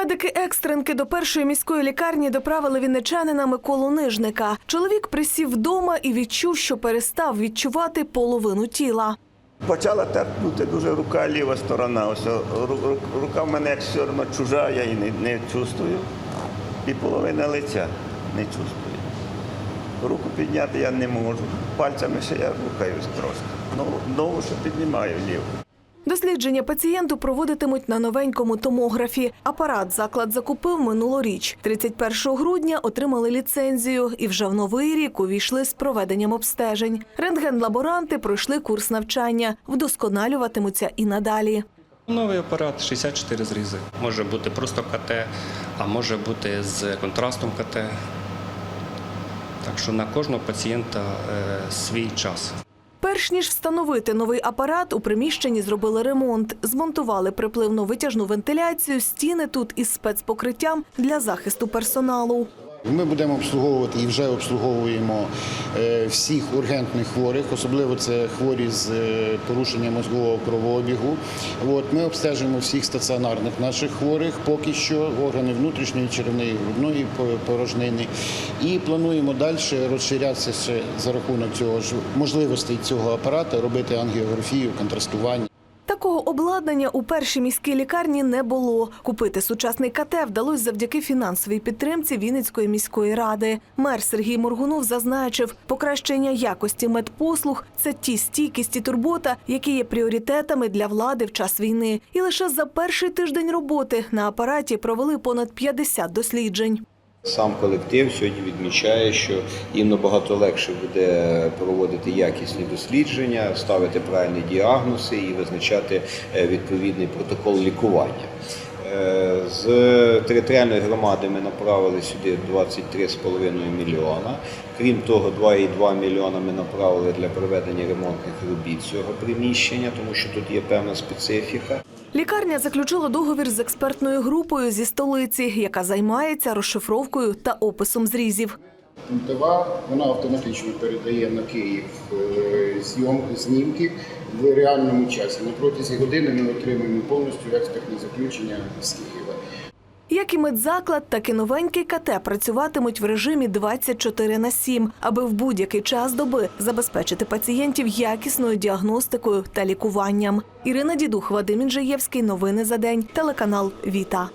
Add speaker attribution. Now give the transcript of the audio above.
Speaker 1: Медики екстренки до першої міської лікарні доправили вінничанина Миколу Нижника. Чоловік присів вдома і відчув, що перестав відчувати половину тіла.
Speaker 2: Почала терпнути дуже рука, ліва сторона. Ось рука в мене як все одно чужа, я її не, не чувствую. І половина лиця не чувствую. Руку підняти я не можу. Пальцями ще я рухаюсь трошки. Ногу, ногу ще піднімаю ліву.
Speaker 1: Дослідження пацієнту проводитимуть на новенькому томографі. Апарат заклад закупив минулоріч. 31 грудня отримали ліцензію і вже в новий рік увійшли з проведенням обстежень. Рентген-лаборанти пройшли курс навчання, вдосконалюватимуться і надалі.
Speaker 3: Новий апарат 64 зрізи. Може бути просто КТ, а може бути з контрастом КТ. Так що на кожного пацієнта е, свій час.
Speaker 1: Перш ніж встановити новий апарат, у приміщенні зробили ремонт, змонтували припливну витяжну вентиляцію, стіни тут із спецпокриттям для захисту персоналу.
Speaker 4: Ми будемо обслуговувати і вже обслуговуємо е, всіх ургентних хворих, особливо це хворі з е, порушенням мозгового кровообігу. Ми обстежуємо всіх стаціонарних наших хворих, поки що органи внутрішньої черевної грудної порожнини. І плануємо далі розширятися ще за рахунок цього ж можливостей цього апарата, робити ангіографію, контрастування.
Speaker 1: Такого обладнання у першій міській лікарні не було. Купити сучасний КТ вдалося завдяки фінансовій підтримці Вінницької міської ради. Мер Сергій Моргунов зазначив, покращення якості медпослуг це ті стійкість і турбота, які є пріоритетами для влади в час війни. І лише за перший тиждень роботи на апараті провели понад 50 досліджень.
Speaker 5: Сам колектив сьогодні відмічає, що їм набагато легше буде проводити якісні дослідження, ставити правильні діагнози і визначати е, відповідний протокол лікування. Е, З територіальної громади ми направили сюди 23,5 мільйона. Крім того, 2,2 мільйона ми направили для проведення ремонтних робіт цього приміщення, тому що тут є певна специфіка.
Speaker 1: Лікарня заключила договір з експертною групою зі столиці, яка займається розшифровкою та описом зрізів.
Speaker 4: МТВА вона автоматично передає на Київ зйомки зйом- знімки в реальному часі. На протязі години ми отримуємо повністю експертне заключення з Києва.
Speaker 1: Як і медзаклад, так і новенький КТ працюватимуть в режимі 24 на 7, аби в будь-який час доби забезпечити пацієнтів якісною діагностикою та лікуванням. Ірина Дідух, Вадим Інжиєвський. Новини за день. Телеканал Віта.